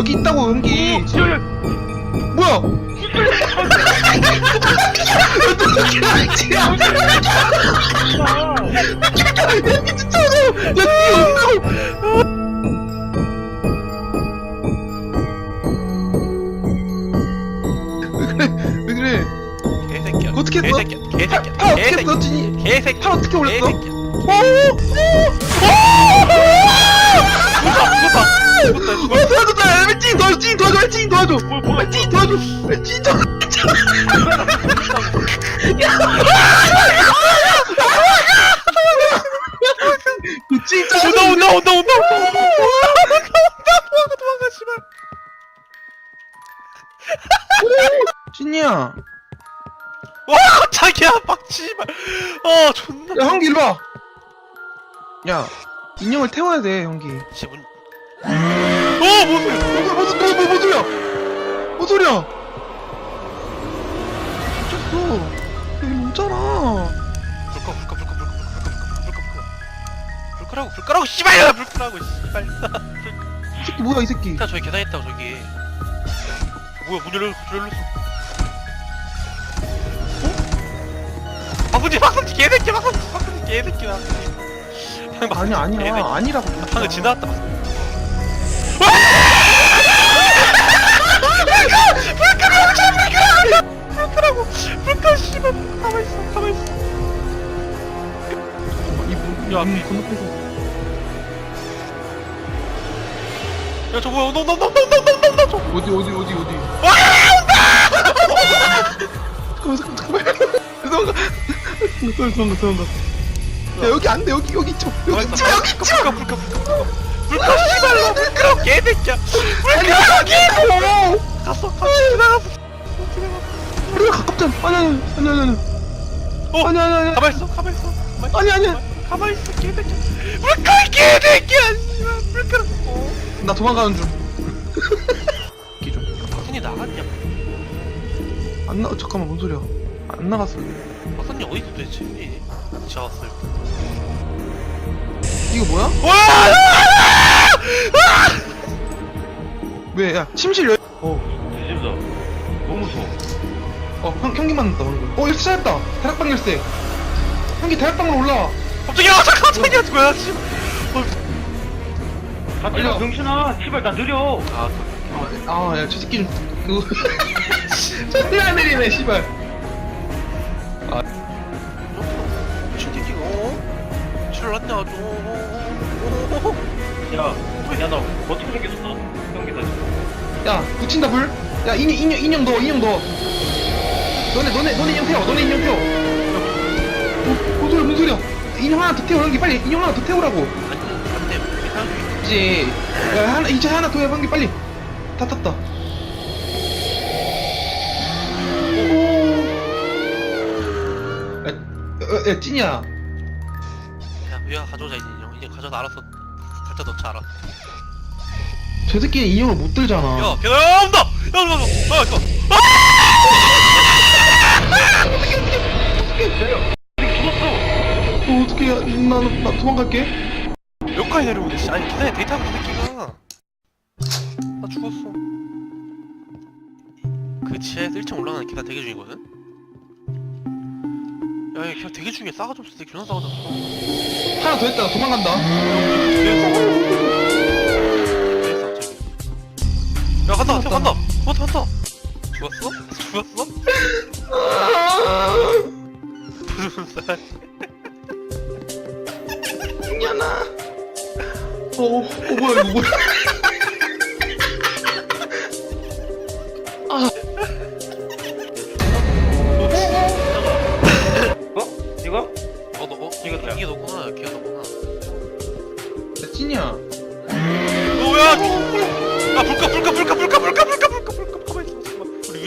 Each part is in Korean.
여기 있다고 연기 뭐야 어떻게 알지 야 연기 야 뒤에 온다고 왜 그래 개새끼야. 어떻게 했어? 개새끼야. 팔 개새끼야. 팔 어떻게 개새끼야. 했어 진이 개새끼야. 팔 어떻게 올렸어? 개새끼야. 어 찐 도와줘 뭘, 아, 찐 도와줘 아, 찐 도와줘 그 진짜 온다 온다 온다 온다 온다 온다 도망가 도망가 씨발 찐이야 와 자기야 빡치발 아 존나 야 형기 일로 와야 인형을 태워야 돼 형기 지분 어 뭐야 불 끄라고, 씨발! 불 끄라고, 씨발. 이 새끼 뭐야 이 새끼 일단 저기 계단 있다고, 저기. 뭐야, 문 열려, 문 열렸어. 어? 박은지, 박은지, 개새끼, 박은지, 박은지, 개새끼야. 방금 아니 아니야 개새끼. 아니라고 방금 지나갔다, 박은지. 불 끄라고, 불 끄, 씨발. 가만있어, 가만있어. 이 문 야, 문 건너편에서 야, 저 뭐야, 너, 너, 너, 너, 너, 너, 너, 너, 저. 어디 어디 어디 어디 와, 온다! 잠깐만 잠깐만 잠깐만 도망가 도망가 도망가 야 여기 안돼 여기 여기 있죠 여기 있죠 여기 있죠 불꺼, 불꺼, 불꺼. 불꺼, 씨발로, 불꺼, 개새끼야. 아니 여기 갔어, 갔어, 지나갔어. 우리가 가깝잖아 아니 아니 아니 아니 아니 어, 아니 아니 아니 가만 있어, 가만 있어. 아니 아니 가만 있어, 개새끼야. 불꺼, 개새끼야, 씨발. 어. 나 도망가는 중 기좀 박선이 나갔냐? 안 나, 잠깐만, 뭔 소리야. 안 나갔어. 박선이 어디 있어 도대체? 잡았어요. 이거 뭐야? 와! 왜, 야, 침실 열, 어, 뒤집다. 너무 무서워. 어, 형, 형기 만났다, 방금. 어, 열쇠 찾았다. 다락방 열쇠. 형기 다락방으로 올라와. 갑자기 야, 잠깐, 잠깐이야, 뭐야. 다 빨리 뛰어, 와. 병신아. 씨발, 나 느려. 아, 아, 야, 저 새끼 좀, 그거. 존나 내리네, 씨발. 새끼가, 어? 출났냐, 좀. 어, 어, 어. 야, 야, 나 어떻게 생겼어? 형기 다 야, 붙인다, 불. 야, 인형, 인형, 인형 넣어, 인형 넣어. 너네, 너네, 너네 인형 태워, 너네 인형 태워. 어, 뭔 소리야, 뭔 소리야. 인형 하나 더 태워, 형기 빨리. 인형 하나 더 태우라고. 이제 야 하나 이제 하나 더 해, 방기 빨리 다 탔다. 오. 야, 어, 야 찐이야. 야, 미야 가져오자 이제 인형. 이제 가져다 알아서 갖다 넣자 알아. 저 새끼는 인형을 못 들잖아. 야, 걔, 야, 온다. 야, 온다, 온다. 야, 이거. 어, 어떻게 나, 나 도망갈게. 여기까지 내려오네. 씨. 아니 계단에 데이트하고 있는 새끼가. 나 죽었어. 그 지하에서 1층 올라가는 계단 대기 중이거든. 야, 야, 걔 대기 중에 싸가지 없을 때 교란 싸가지 없어. 하나 더 했다. 도망간다.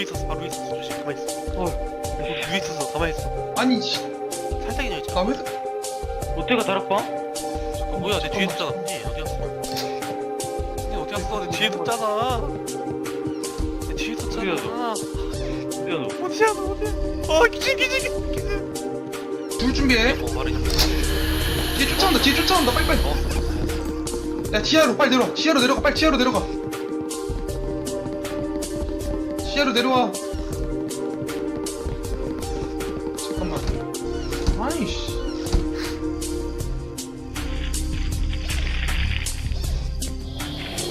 위에 있었어 바로 위에 있었어 조심 가만히 있어 어, 우리 위에 있었어 가만히 있어 아니 씨, 살짝 이냥 있잖아 나 회사 어때가 다락방? 잠깐 뭐야 내 뒤에 뒀잖아 언니 어디 갔어 언니 어디 갔어 내 뒤에 뒀잖아 내 뒤에 뒀잖아 어디야, 너? 어디야 너 어디야 어 기지 기지 기지 불 준비해. 어 말이 뒤에 쫓아온다. 뒤에 쫓아온다. 빨리 빨리. 어 야 지하로 빨리 내려와. 지하로 내려가. 빨리 지하로 내려가. 시야로 내려와 잠깐만 아이씨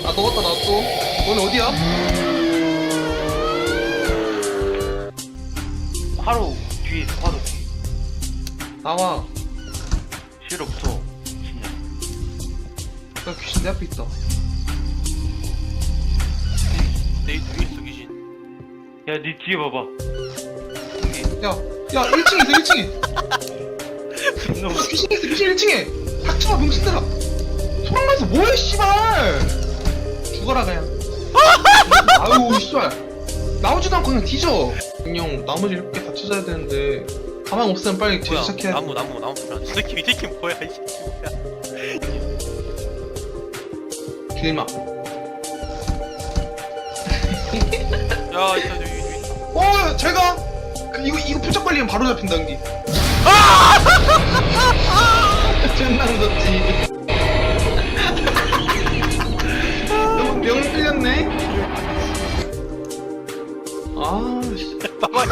아 녹았다 나또 너네 어디야? 바로 뒤에 있어 바로 뒤에 나와 시로 붙어 진짜 나 귀신 내 앞에 있다 내 뒤에 있어 야 니 뒤에 봐봐 야, 야, 1층에 있어, 1층에. 너무 야, 귀신 있어, 귀신 1층에. 닥쳐봐, 명신들아. 소랑 가서 뭐해, 씨발. 죽어라, 그냥. 아유, 씨발. 나오지도 않고 그냥 뒤져. 인형, 나머지 이렇게 다 찾아야 되는데. 가만 없으면 빨리 제시 뭐야 시작해야 돼. 나무 나무 나무 이 새끼 이 새끼 뭐야 이 새끼 뭐야 길막. 야 여기 있다 어, 제가. 그, 이거, 이거 표적 걸리면 바로 잡힌다는 게. 존나 무섭지. 너무 명 끌렸네. 아, 씨. 빠마기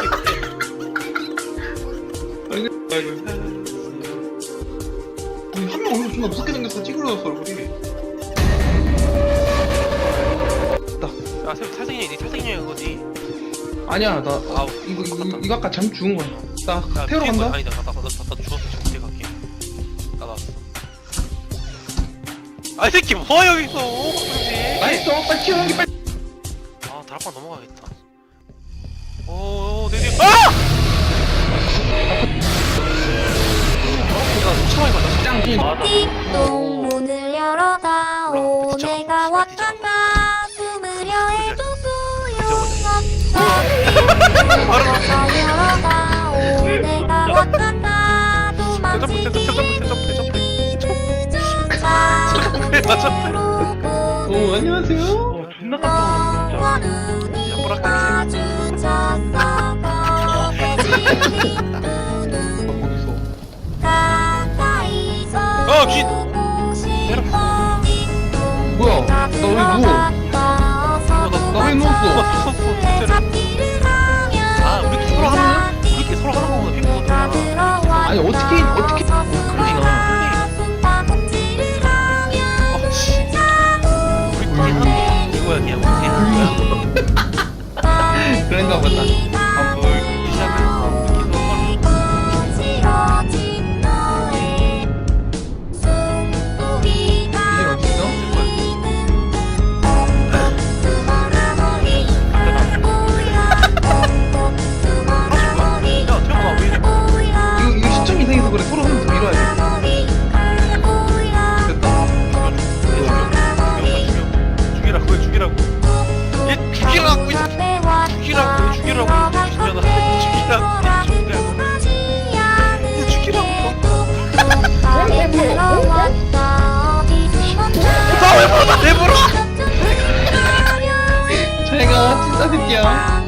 아이고, 아이고. 한명 얼굴 존나 무섭게 생겼어, 찌그러졌어, 얼굴이. 야 살- 살생이 네 살생이 그거지 아니야, 나, 아우 이거, 이거, 이거 아까 잠 죽은 거야. 나 거- 간다? 아니 나 나나 나, 나, 나 죽었어. 지금 뒤에 갈게. 나 나왔어. 아이 새끼 뭐야 여기서. 그러지? 나이스, 빨리 튀어, 형기 빨리. 아 다락방 넘어가겠다. 오내 뒤에 아! 야 쫓아가니 가자. 짱, 띵동 오 안녕하세요. 어 존나 깜짝 놀랐어 진짜 야 뭐랄까 거기서. 어, 귀- 뭐야, 나왜 누워? 나왜 누웠어? 아 아니, 어떻게, 어떻게. 어씨 우리 그게 하는 이거야 그냥 우리 그게 하는 거야 그런가 보다. 물어